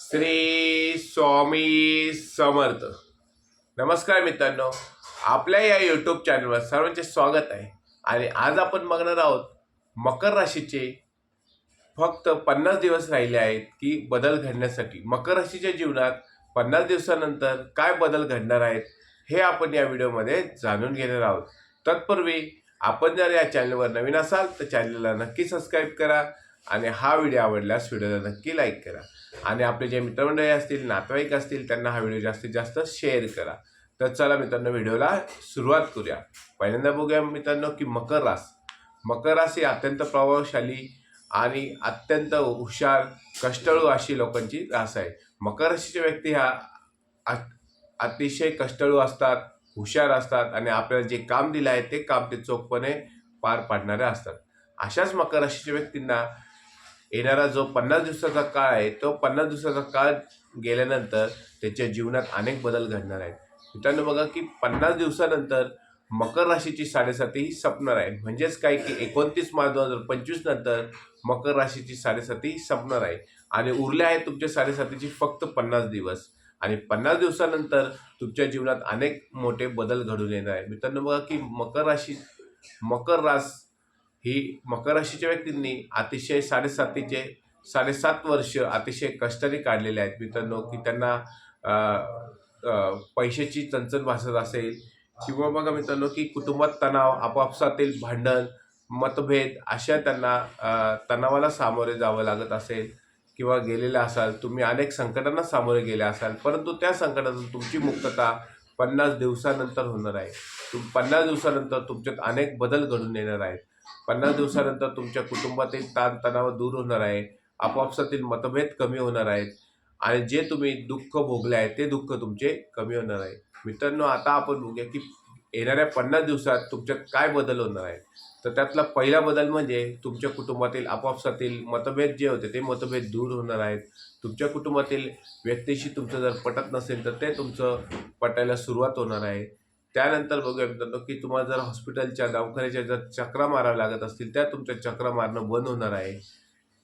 श्री स्वामी समर्थ. नमस्कार मित्रांनो. आपल्या या यूट्यूब चॅनलवर सर्वांचे स्वागत आहे. आणि आज आपण बघणार आहोत मकर राशीचे फक्त पन्नास दिवस राहिले आहेत की बदल घडण्यासाठी. मकर राशीच्या जीवनात पन्नास दिवसानंतर काय बदल घडणार आहेत हे आपण या व्हिडिओमध्ये जाणून घेणार आहोत. तत्पूर्वी आपण जर या चॅनलवर नवीन असाल तर चॅनलला नक्की सबस्क्राईब करा. आणि हा व्हिडिओ आवडल्यास व्हिडिओला नक्की लाईक करा. आणि आपले जे मित्रमंडळी असतील नातेवाईक असतील त्यांना हा व्हिडिओ जास्तीत जास्त शेअर करा. तर चला मित्रांनो व्हिडिओला सुरुवात करूया. पहिल्यांदा बघूया मित्रांनो की मकर रास मकर रास ही अत्यंत प्रभावशाली आणि अत्यंत हुशार कष्टाळू अशी लोकांची रास आहे. मकर राशीच्या व्यक्ती ह्या अतिशय कष्टाळू असतात हुशार असतात आणि आपल्याला जे काम दिलं आहे ते काम ते चोखपणे पार पाडणारे असतात. अशाच मकर राशीच्या व्यक्तींना येणारा जो पन्नास दिवसाचा काळ आहे तो पन्नास दिवसाचा काळ गेल्यानंतर त्याच्या जीवनात अनेक बदल घडणार आहेत. मित्रांनो बघा की पन्नास दिवसानंतर मकर राशीची साडेसाती ही संपणार आहे. म्हणजेच काय की एकोणतीस मार्च दोन हजार पंचवीस नंतर मकर राशीची साडेसाती संपणार आहे. आणि उरले आहेत तुमच्या साडेसातीची फक्त पन्नास दिवस. आणि पन्नास दिवसानंतर तुमच्या जीवनात अनेक मोठे बदल घडून येणार आहे मित्रांनो बघा की मकर राशी मकर रास ही मकर राशीच्या व्यक्तींनी अतिशय साडेसातीचे साडेसात वर्ष अतिशय कष्टाने काढलेले आहेत. मित्रांनो की त्यांना पैशाची चणचण भासत असेल किंवा बघा मित्रांनो की कुटुंबात तणाव आपापसातील भांडण मतभेद अशा त्यांना तणावाला सामोरे जावं लागत असेल किंवा गेलेले असाल तुम्ही अनेक संकटांना सामोरे गेले असाल परंतु त्या संकटातून तुमची मुक्तता पन्नास दिवसानंतर होणार आहे. तुम पन्नास दिवसानंतर तुमच्यात अनेक बदल घडून येणार आहेत. पन्नास दिवसानंतर तुमच्या कुटुंबातील ताणतणाव दूर होणार आहे. आपापसातील मतभेद कमी होणार आहेत. आणि जे तुम्ही दुःख भोगले आहे ते दुःख तुमचे कमी होणार आहे. मित्रांनो आता आपण बघूया की येणाऱ्या पन्नास दिवसात तुमच्यात काय बदल होणार आहे तर त्यातला पहिला बदल म्हणजे तुमच्या कुटुंबातील आपापसातील मतभेद जे होते ते मतभेद दूर होणार आहेत. तुमच्या कुटुंबातील व्यक्तीशी तुमचं जर पटत नसेल तर ते तुमचं पटायला सुरुवात होणार आहे. त्यानंतर बघूया मित्रांनो की तुम्हाला जर हॉस्पिटलच्या दवाखान्याच्या जर चक्रा माराव्या लागत असतील त्या तुमच्या चक्रा मारणं बंद होणार आहे.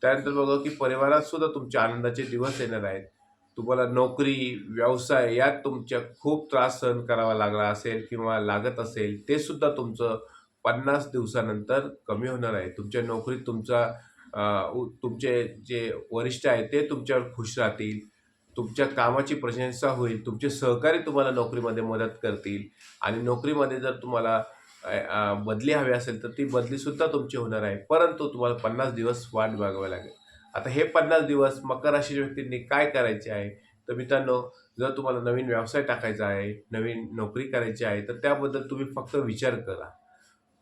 त्यानंतर बघा की परिवारात सुद्धा तुमच्या आनंदाचे दिवस येणार आहेत. तुम्हाला नोकरी व्यवसाय यात तुमच्या खूप त्रास सहन करावा लागला असेल किंवा लागत असेल ते सुद्धा तुमचं पन्नास दिवसानंतर कमी होणार आहे. तुमच्या नोकरीत तुमचा उ- तुमचे जे वरिष्ठ आहेत ते तुमच्यावर खुश राहतील. तुमच्या कामाची प्रशंसा होईल तुमचे सहकारी तुम्हाला नोकरीमध्ये मदत करतील आणि नोकरीमध्ये जर तुम्हाला बदली हवी असेल तर ती बदलीसुद्धा तुमची होणार आहे. परंतु तुम्हाला पन्नास दिवस वाट बघावी लागेल. आता हे पन्नास दिवस मकर राशीच्या व्यक्तींनी काय करायचे आहे? तर मित्रांनो जर तुम्हाला नवीन व्यवसाय टाकायचा आहे नवीन नोकरी करायची आहे तर त्याबद्दल तुम्ही फक्त विचार करा.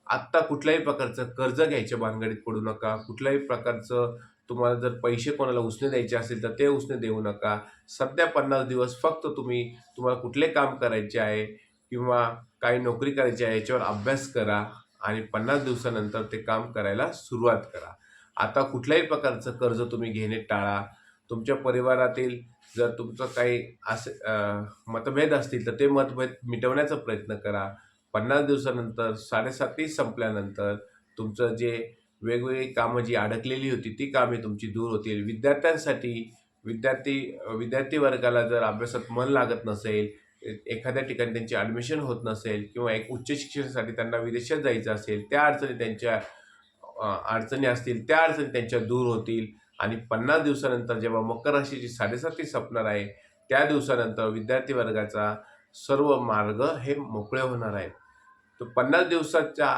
आत्ता कुठल्याही प्रकारचं कर्ज घ्यायच्या भानगडीत पडू नका. कुठल्याही प्रकारचं तुम्हाला जर पैसे कोणाला उसने द्यायचे असेल तर ते उसने देऊ नका. सध्या पन्नास दिवस फक्त तुम्ही तुम्हाला कुठले काम करायचे आहे किंवा काही नोकरी करायची आहे याच्यावर अभ्यास करा आणि पन्नास दिवसानंतर ते काम करायला सुरुवात करा. आता कुठल्याही प्रकारचं कर्ज तुम्ही घेणे टाळा. तुमच्या परिवारातील जर तुमचं काही असे मतभेद असतील तर ते मतभेद मिटवण्याचा प्रयत्न करा. पन्नास दिवसानंतर साडेसाती संपल्यानंतर तुमचं जे वेगवेगळी कामं जी अडकलेली होती ती कामे तुमची दूर होतील. विद्यार्थ्यांसाठी विद्यार्थी विद्यार्थी वर्गाला जर अभ्यासात मन लागत नसेल एखाद्या ठिकाणी त्यांची ॲडमिशन होत नसेल किंवा एक उच्च शिक्षणासाठी त्यांना विदेशात जायचं असेल त्या अडचणी त्यांच्या अडचणी असतील त्या अडचणी त्यांच्या दूर होतील. आणि पन्नास दिवसानंतर जेव्हा मकर राशीची साडेसाती संपणार आहे त्या दिवसानंतर विद्यार्थी वर्गाचा सर्व मार्ग हे मोकळे होणार आहेत. तर पन्नास दिवसाच्या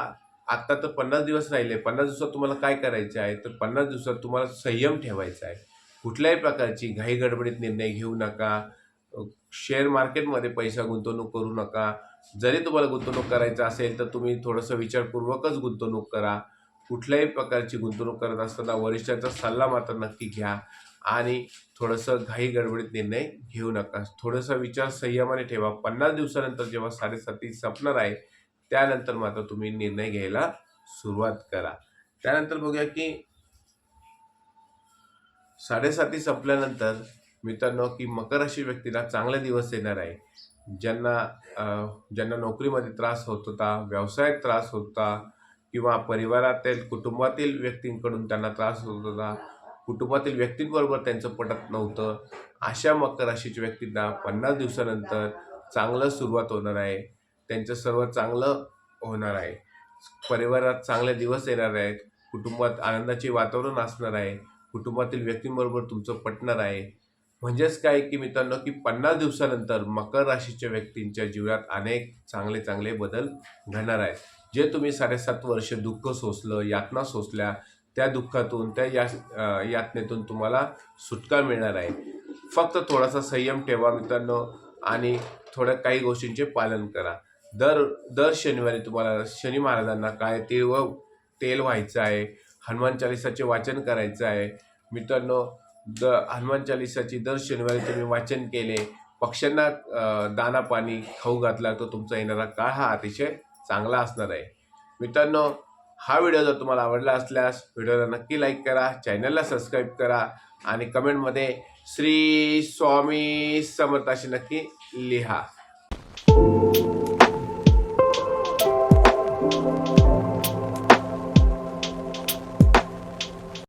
आत्ता तर पन्नास दिवस राहिले. पन्नास दिवसात तुम्हाला काय करायचं आहे? तर पन्नास दिवसात तुम्हाला संयम ठेवायचा आहे. कुठल्याही प्रकारची घाई गडबडीत निर्णय घेऊ नका. शेअर मार्केटमध्ये पैसा गुंतवणूक करू नका. जरी तुम्हाला गुंतवणूक करायचं असेल तर तुम्ही थोडंसं विचारपूर्वकच गुंतवणूक करा. कुठल्याही प्रकारची गुंतवणूक करत असताना वरिष्ठांचा सल्ला मात्र नक्की घ्या आणि थोडंसं घाई गडबडीत निर्णय घेऊ नका. थोडंसं विचार संयमाने ठेवा. पन्नास दिवसानंतर जेव्हा साडेसाती संपणार आहे त्यानंतर मात्र तुम्ही निर्णय घ्यायला सुरुवात करा. त्यानंतर बघूया की साडेसाती संपल्यानंतर मित्रांनो की मकर राशी व्यक्तीला चांगले दिवस येणार आहे. ज्यांना ज्यांना नोकरीमध्ये त्रास होत होता व्यवसायात त्रास होता किंवा परिवारातील कुटुंबातील व्यक्तींकडून त्यांना त्रास होत होता कुटुंबातील व्यक्तींबरोबर त्यांचं पटत नव्हतं अशा मकर राशीच्या व्यक्तींना पन्नास दिवसानंतर चांगलं सुरुवात होणार आहे. त्यांचं सर्व चांगलं होणार आहे. परिवारात चांगले दिवस येणार आहेत. कुटुंबात आनंदाचे वातावरण असणार आहे. कुटुंबातील व्यक्तींबरोबर तुमचं पटणार आहे. म्हणजेच काय की मित्रांनो की पन्नास दिवसानंतर मकर राशीच्या व्यक्तींच्या जीवनात अनेक चांगले चांगले बदल घडणार आहेत. जे तुम्ही साडेसात वर्ष दुःख सोसलं यातना सोसल्या त्या दुःखातून त्या या यातनेतून तुम्हाला सुटका मिळणार आहे. फक्त थोडासा संयम ठेवा मित्रांनो आणि थोड्या काही गोष्टींचे पालन करा. दर दर शनिवारी तुम्हाला शनी महाराजांना काय तेल व तेल व्हायचं आहे हनुमान चालिसाचे वाचन करायचं आहे. मित्रांनो द हनुमान चालिसाची दर शनिवारी तुम्ही वाचन केले पक्ष्यांना दाना पाणी खाऊ घातला तर तुमचा येणारा काळ हा अतिशय चांगला असणार आहे. मित्रांनो हा व्हिडिओ जर तुम्हाला आवडला असल्यास व्हिडिओला नक्की लाईक करा चॅनलला सबस्क्राईब करा आणि कमेंटमध्ये श्री स्वामी समर्थ असे नक्की लिहा.